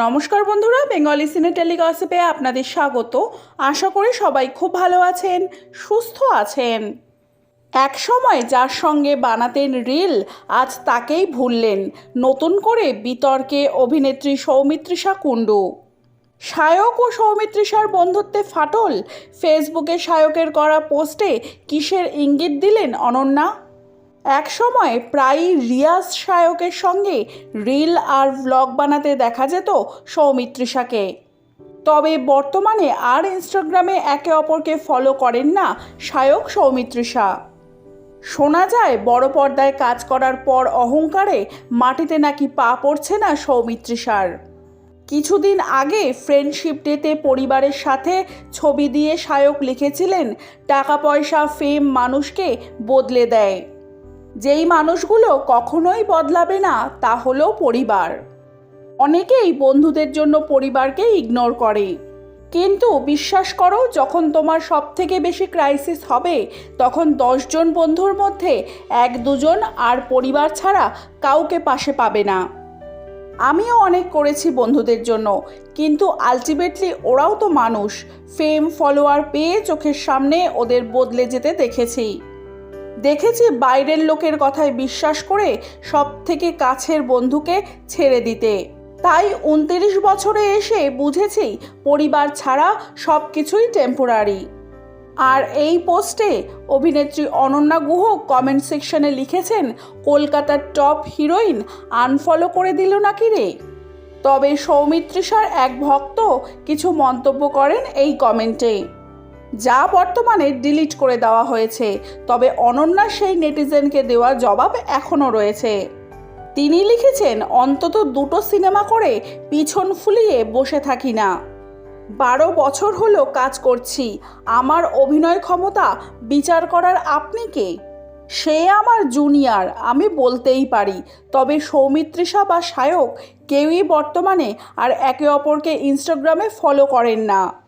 নমস্কার বন্ধুরা, বেঙ্গলি সিনে টেলিগসিপে আপনাদের স্বাগত। আশা করি সবাই খুব ভালো আছেন, সুস্থ আছেন। এক সময় যার সঙ্গে বানাতেন রিল, আজ তাকেই ভুললেন। নতুন করে বিতর্কে অভিনেত্রী সৌমিত্রিষা কুণ্ডু। সায়ক ও সৌমিত্রিষার বন্ধুত্বে ফাটল। ফেসবুকে সায়কের করা পোস্টে কিসের ইঙ্গিত দিলেন অনন্যা? এক সময় প্রায়ই রিয়াজ সায়কের সঙ্গে রিল আর ভ্লগ বানাতে দেখা যেত সৌমিত্রিষাকে। তবে বর্তমানে আর ইনস্টাগ্রামে একে অপরকে ফলো করেন না সায়ক সৌমিত্রিষা। শোনা যায়, বড় পর্দায় কাজ করার পর অহংকারে মাটিতে নাকি পা পড়ছে না সৌমিত্রিষার। কিছুদিন আগে ফ্রেন্ডশিপ ডেতে পরিবারের সাথে ছবি দিয়ে সায়ক লিখেছিলেন, টাকা পয়সা ফেম মানুষকে বদলে দেয়। যেই মানুষগুলো কখনোই বদলাবে না, তা হলো পরিবার। অনেকেই বন্ধুদের জন্য পরিবারকে ইগনোর করে। কিন্তু বিশ্বাস করো, যখন তোমার সব থেকে বেশি ক্রাইসিস হবে, তখন দশজন বন্ধুর মধ্যে এক দুজন আর পরিবার ছাড়া কাউকে পাশে পাবে না। আমিও অনেক করেছি বন্ধুদের জন্য, কিন্তু আলটিমেটলি ওরাও তো মানুষ। ফেম ফলোয়ার পেয়ে চোখের সামনে ওদের বদলে যেতে দেখেছি। দেখেছি বাইরের লোকের কথায় বিশ্বাস করে সব থেকে কাছের বন্ধুকে ছেড়ে দিতে। তাই উনত্রিশ বছরে এসে বুঝেছি পরিবার ছাড়া সব কিছুই টেম্পোরারি আর এই পোস্টে অভিনেত্রী অনন্যা গুহ কমেন্ট সেকশনে লিখেছেন, কলকাতার টপ হিরোইন আনফলো করে দিল নাকি রে? তবে সৌমিত্রিষার এক ভক্ত কিছু মন্তব্য করেন এই কমেন্টে যা বর্তমানে ডিলিট করে দেওয়া হয়েছে। তবে অনন্যা সেই নেটিজেনকে দেওয়া জবাব এখনও রয়েছে। তিনি লিখেছেন, অন্তত দুটো সিনেমা করে পিছন ফুলিয়ে বসে থাকি না। বারো বছর হলো কাজ করছি। আমার অভিনয় ক্ষমতা বিচার করার আপনি কে? সে আমার জুনিয়র আমি বলতেই পারি। তবে সৌমিত্রিষা বা সায়ক কেউই বর্তমানে আর একে অপরকে ইনস্টাগ্রামে ফলো করেন না।